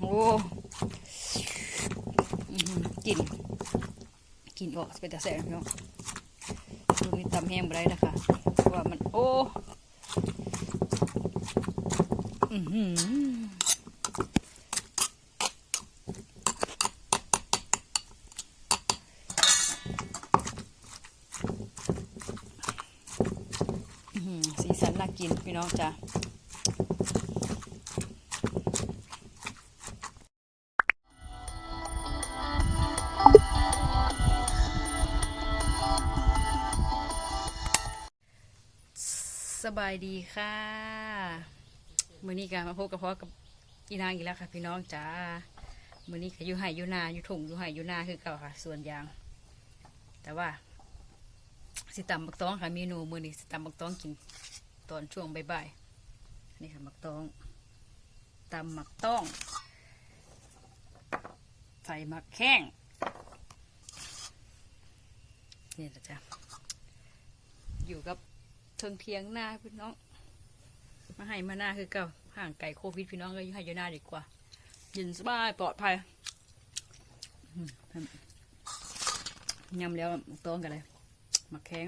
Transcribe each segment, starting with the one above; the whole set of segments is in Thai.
โอ้กลิ่นกลิ่นออกเป็นแต่แสบพี่น้องดูนี่ตำแห้งไปได้นะคะเพราะว่ามันโอ้อือหืออื้อหือสีสันน่ากินพี่น้องจ้ะ สบายดีค่ะมื้อนี้ก็มาพบกับพ่อกับอีนางอีกแล้วค่ะ พี่น้องจ้ามื้อนี้ก็อยู่ไห่อยู่นาอยู่ถุงอยู่ไห่อยู่นาคือเก่าค่ะส่วนยาง แต่ว่า สิตำบักตองค่ะเมนูมื้อนี้สิตำบักตองกินตอนช่วงบ่ายๆนี่ค่ะบักตองตำบักต้อง ใส่มักแข้งนี่แหละจ้ะอยู่กับ เทิงเทียงหน้าพี่น้อง มาให้มาหน้าคือเก่าห่างไก่โควิดพี่น้องก็อยู่ให้อยู่หน้าดีกว่าเยินสบายปลอดภัยยำแล้วต้นกันเลยมาแข้ง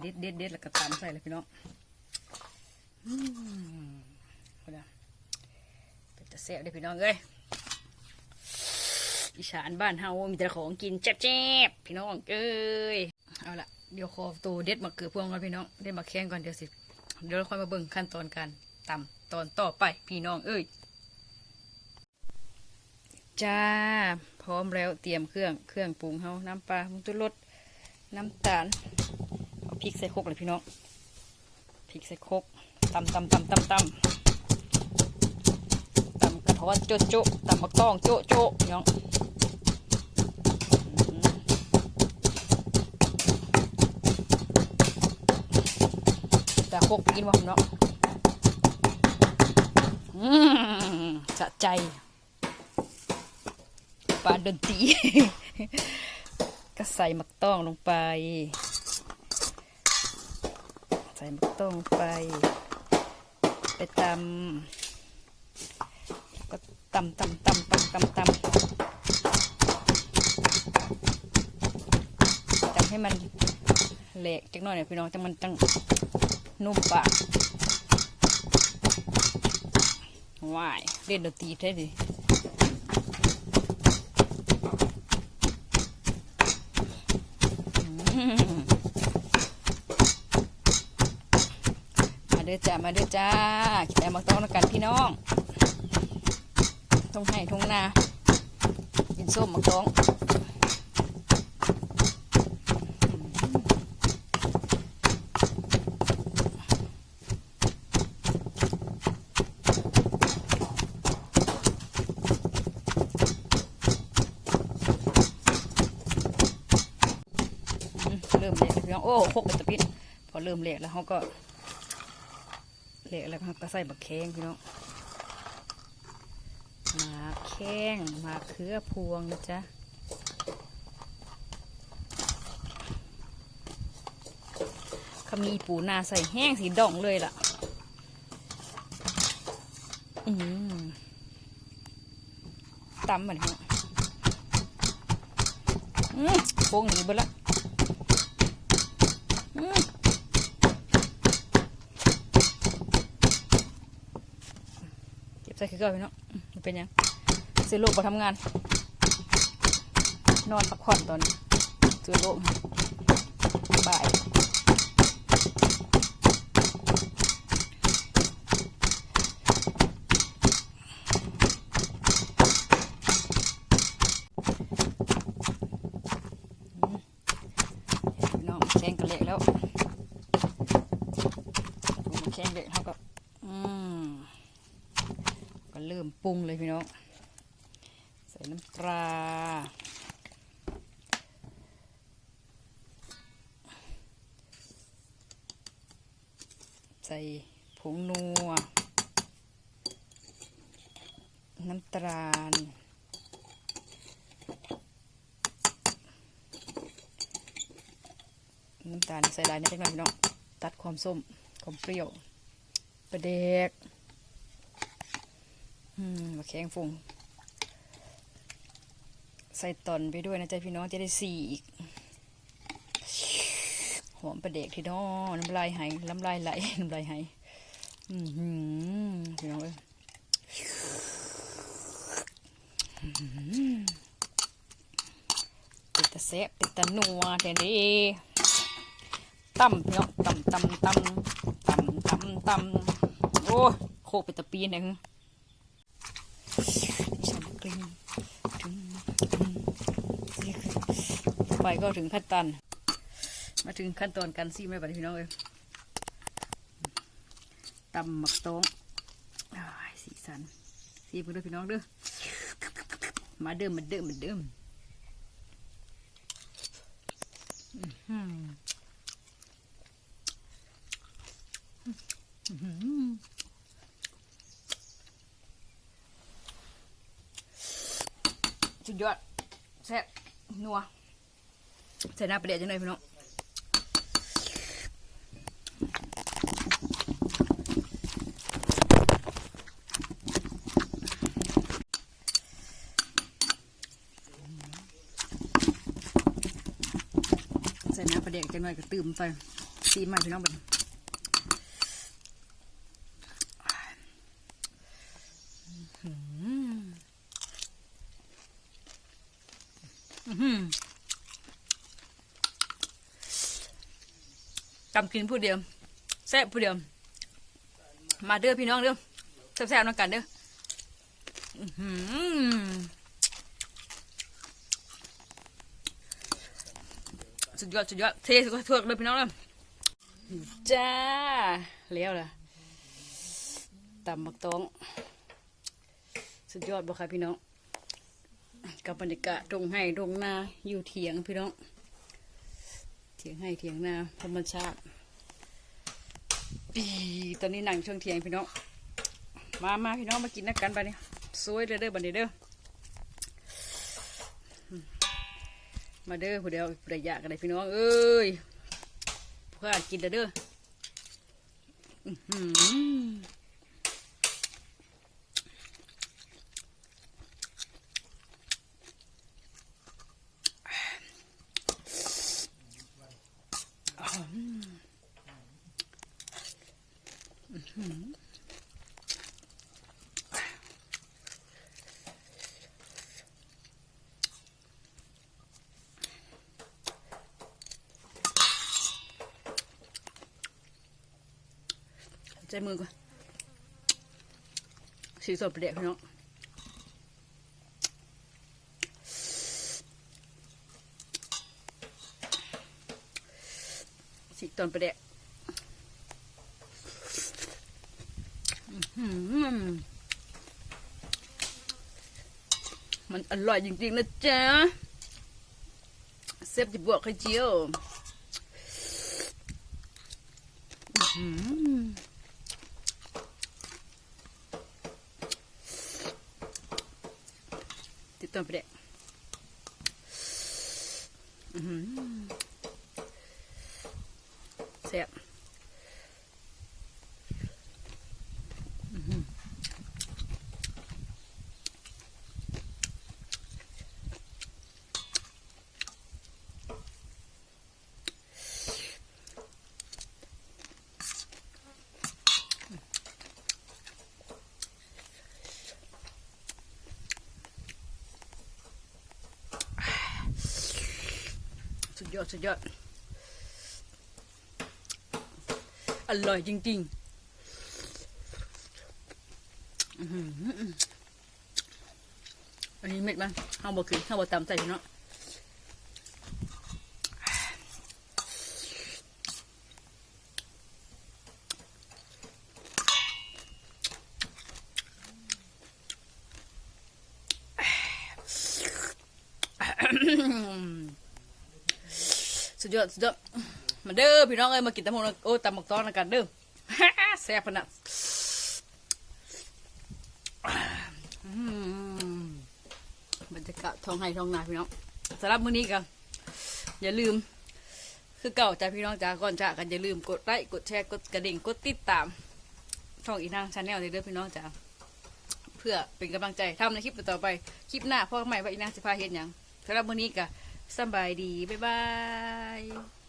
เด็ดเด็ดเด็ดแล้วก็ตามใส่เลยพี่น้องอืมเป็นตะเสะได้อพี่น้องเอ้ยอีสานบ้านเฮามีแต่ของกินแจ๊บๆพี่น้องเอ้ยเอาละ เดี๋ยวขอตัวเด็ดมาเกือพวงก่อนพี่น้องเด็ดมาแข้งก่อนเดี๋ยวสิ เดี๋ยวเราค่อยมาเบิ่งขั้นตอนการตำตอนต่อไปพี่น้องเอ้ยจ้า พร้อมแล้วเตรียมเครื่องเครื่องปรุงเฮาน้ำปลาผงชูรสน้ำตาลเอาพริกใส่โคกเลยพี่น้องพริกใส่โคกตำตำตำตำตำตำกระท้อนโจ๊ะโจ๊ะตำมะกต้องโจ๊ะโจ๊ะพี่น้อง แต่โคกไปกินว่าผมเนาะอืมสะใจปาดนตีก็ใส่หมักต้องลงไป ใส่หมักต้องลงไป ไปตำก็ตำตำตำตำตำตำตำให้มันเละจักหน่อยเนี่ยพี่น้องจังมันจัง นุ่มปากว้ายเล่นดนตรีแท้ดิมาเด้อจ้า มาเด้อจ้าคิดแต่มาต้องนกันพี่น้องต้องให้ทงนากินส้มมักต้อง อืมเริ่มเละแล้วพี่น้ องโอ้พกเลยตะพิษพอเริ่มเละแล้วเขาก็เละแล้วเขาก็ใส่บักแข้งพี่น้องมาแข้งมาเคือพวงนะจ๊ะเขามีปูนาใส่แห้งสีดองเลยล่ะ อืมตำมันพี่น้องอืมโค้งหนีเบิดละ เก็บใส่คือเก่าพี่เนาะอืมมันเป็นยังซื้อโลกมาทำงาน นอนพักผ่อนตอนนี้ซื้อโลกบ่ายพี่น้องแข่งกันเละแล้ว มัน แข็งเด็กเขาก็ อืมก็เริ่มปรุงเลยพี่น้องใส่น้ำปลาใส่ผงนัว น้ำตาลน้ำตาลใส่ลายนิดหน่อยพี่น้อง ตัดความส้ม ความเปรี้ยวประเด็กอืมมาแข็งฟงใส่ตอนไปด้วยนะจ๊ะพี่น้องจะได้สีอีก หอมประเด็กที่น้องน้ำลายไหายน้ำลายไหลน้ำลายไหายอือหือพี่น้องเอ้ยอื้อหือเป็ดตะแซะเป็ดตะนัวแทนดี ตำพี่น้องตำตำตำตำตำตำโอ้โคกเป็ดตะปีนเนี่ยฉันกลิ้งถึงไปก็ถึงขั้นตอนมาถึงขั้นตอนการซีไม่บัดนี้พี่น้องเอ้ยตำหมักโต้งอ้ายสีสันซีเพื่อนพี่น้องเด้อมาเดิมมาเดิมมาเดิมอื้อหืออื้อหือ สุดยอดแซ่บนัวใส่หน้าประเดี๋ยวจังเลยพี่น้องใส่น้ำปลาแดกจังหน่อยก็ตื่มไปซีใหม่พี่น้องบัดนี้อื้อหืออื้อหือ จำกินผู้เดียวแซ่บผู้เดียวมาเด้อพี่น้องเด้อแซ่บๆน้องกันเด้อสุดยอดสุดยอดเทสุดทั่วเลยพี่น้องเลยจ้าแล้วล่ะตำมักตอง สุดยอดบ่ค่ะพี่น้องกับบรรยากาศตรงให้ตรงนาอยู่เถียงพี่น้อง ถียงให้เถียงนาธรรมชาติปีตอนนี้นั่งช่วงเถียงพี่น้อง มามาพี่น้องมากินนักกันไปนี่สวยเลยเด้อบันนี้เด้อมาเด้อผู้เดียวผู้ใดอยากกันเลยพี่น้องเอ้ยเพื่อกินเด้อเด้อ ใจมือก่อนสีสดประเดี๋ยวพี่น้องสีตอนประเดี๋ยวอื้อหือ มันอร่อยจริงๆนะจ๊ะเซฟจะบวกไข่เจียวติดต้นไปเด็กอื้อหือแซ่บ ยอดสุดยอด อร่อยจริงๆอันนี้เม็ดมันข้าวบกินข้าวบตำใส่เนาะ สุดยอดสุดยอดมาเด้อพี่น้องเอ้ยมากินตะหมกโอ้ตำหมกต้อนกันเด้อแซ่บขนาดบรรยากาศท้องไห้ท้องนาพี่น้องสำหรับมื้อนี้ก็อย่าลืม คือเก่าจ้าพี่น้องจ้าก่อนจ้ากันอย่าลืมกดไลค์กดแชร์กดกระดิ่งกดติดตามช่องอีนางชาแนลเด้อพี่น้องจ้าเพื่อเป็นกำลังใจทำในคลิปต่อไปคลิปหน้าพ่อใหม่ว่าอีนางจะพาเห็นยังสำหรับมื้อนี้ก็ สบายดี บ๊ายบาย